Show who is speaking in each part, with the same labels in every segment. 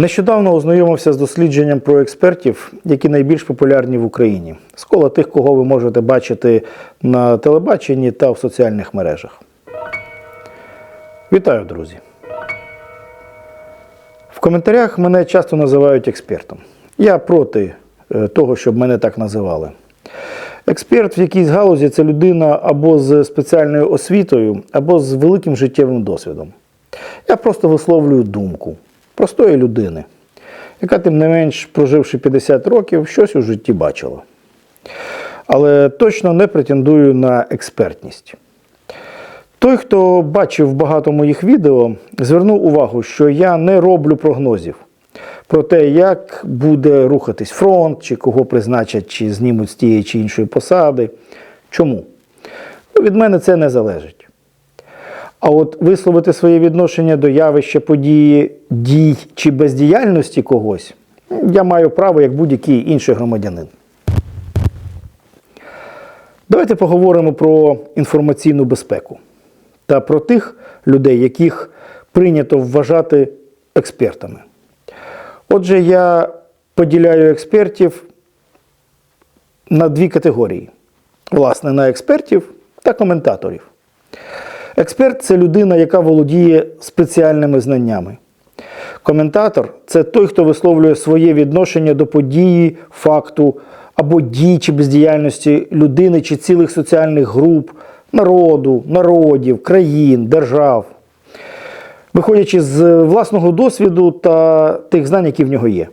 Speaker 1: Нещодавно ознайомився з дослідженням про експертів, які найбільш популярні в Україні. З кола тих, кого ви можете бачити на телебаченні та в соціальних мережах. Вітаю, друзі! В коментарях мене часто називають експертом. Я проти е, того, щоб мене так називали. Експерт в якійсь галузі це людина або з спеціальною освітою, або з великим життєвим досвідом. Я просто висловлюю думку простої людини, яка, тим не менш, проживши 50 років, щось у житті бачила. Але точно не претендую на експертність. Той, хто бачив багато моїх відео, звернув увагу, що я не роблю прогнозів про те, як буде рухатись фронт, чи кого призначать, чи знімуть з тієї чи іншої посади. Чому? Ну, від мене це не залежить. А от висловити своє відношення до явища події, дій чи бездіяльності когось я маю право як будь-який інший громадянин. Давайте поговоримо про інформаційну безпеку та про тих людей, яких прийнято вважати експертами. Отже, я поділяю експертів на дві категорії: власне, на експертів та коментаторів. Експерт це людина, яка володіє спеціальними знаннями. Коментатор це той, хто висловлює своє відношення до події, факту або дій чи бездіяльності людини чи цілих соціальних груп, народу, народів, країн, держав, виходячи з власного досвіду та тих знань, які в нього є.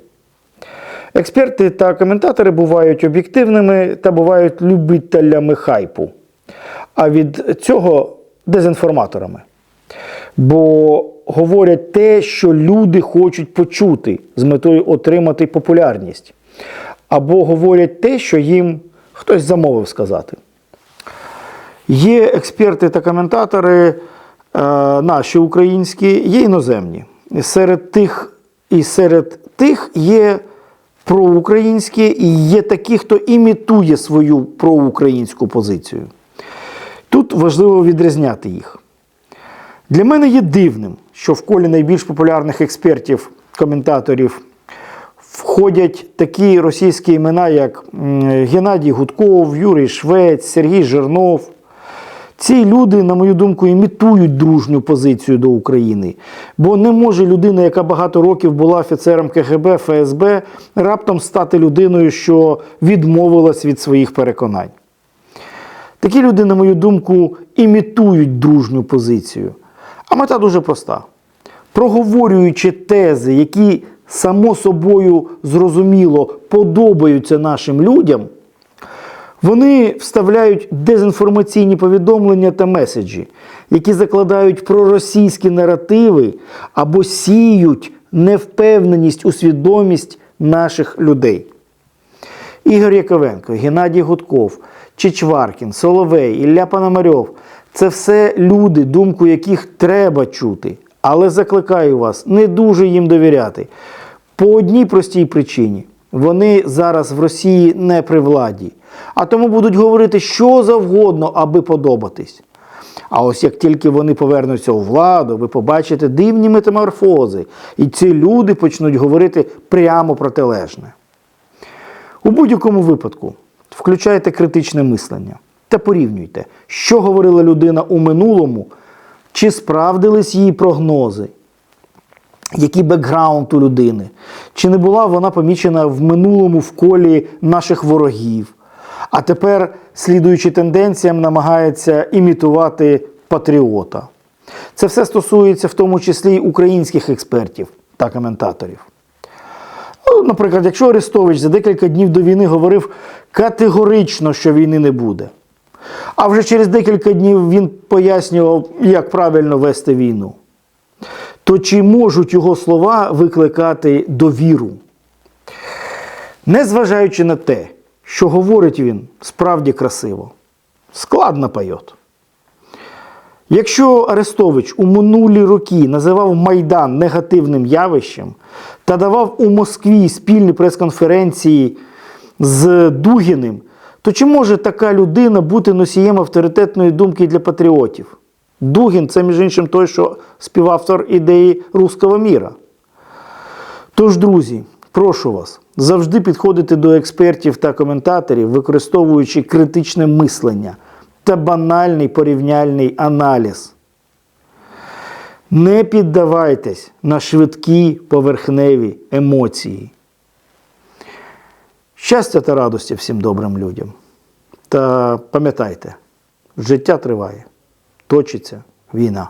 Speaker 1: Експерти та коментатори бувають об'єктивними та бувають любителями хайпу. А від цього дезінформаторами. Бо говорять те, що люди хочуть почути з метою отримати популярність. Або говорять те, що їм хтось замовив сказати. Є експерти та коментатори е, наші українські, є іноземні. Серед тих і серед тих є проукраїнські, і є такі, хто імітує свою проукраїнську позицію. Тут важливо відрізняти їх. Для мене є дивним, що в колі найбільш популярних експертів, коментаторів входять такі російські імена, як Геннадій Гудков, Юрій Швець, Сергій Жирнов. Ці люди, на мою думку, імітують дружню позицію до України. Бо не може людина, яка багато років була офіцером КГБ, ФСБ, раптом стати людиною, що відмовилась від своїх переконань. Такі люди, на мою думку, імітують дружню позицію. А мета дуже проста. Проговорюючи тези, які само собою зрозуміло подобаються нашим людям, вони вставляють дезінформаційні повідомлення та меседжі, які закладають проросійські наративи або сіють невпевненість у свідомість наших людей. Ігор Яковенко, Геннадій Гудков, Чичваркін, Соловей, Ілля Пономарьов це все люди, думку яких треба чути. Але закликаю вас не дуже їм довіряти. По одній простій причині. Вони зараз в Росії не при владі, а тому будуть говорити що завгодно, аби подобатись. А ось як тільки вони повернуться у владу, ви побачите дивні метаморфози, і ці люди почнуть говорити прямо протилежне. У будь-якому випадку включайте критичне мислення та порівнюйте, що говорила людина у минулому, чи справдились її прогнози, який бекграунд у людини, чи не була вона помічена в минулому в колі наших ворогів, а тепер, слідуючи тенденціям, намагається імітувати патріота. Це все стосується в тому числі й українських експертів та коментаторів. Наприклад, якщо Арестович за декілька днів до війни говорив категорично, що війни не буде, а вже через декілька днів він пояснював, як правильно вести війну, то чи можуть його слова викликати довіру? Незважаючи на те, що говорить він справді красиво, складно пайот. Якщо Арестович у минулі роки називав Майдан негативним явищем та давав у Москві спільні прес-конференції з Дугіним, то чи може така людина бути носієм авторитетної думки для патріотів? Дугін це, між іншим, той, що співавтор ідеї руського міра. Тож, друзі, прошу вас завжди підходити до експертів та коментаторів, використовуючи критичне мислення та банальний порівняльний аналіз. Не піддавайтесь на швидкі поверхневі емоції. Щастя та радості всім добрим людям. Та пам'ятайте, життя триває, точиться війна.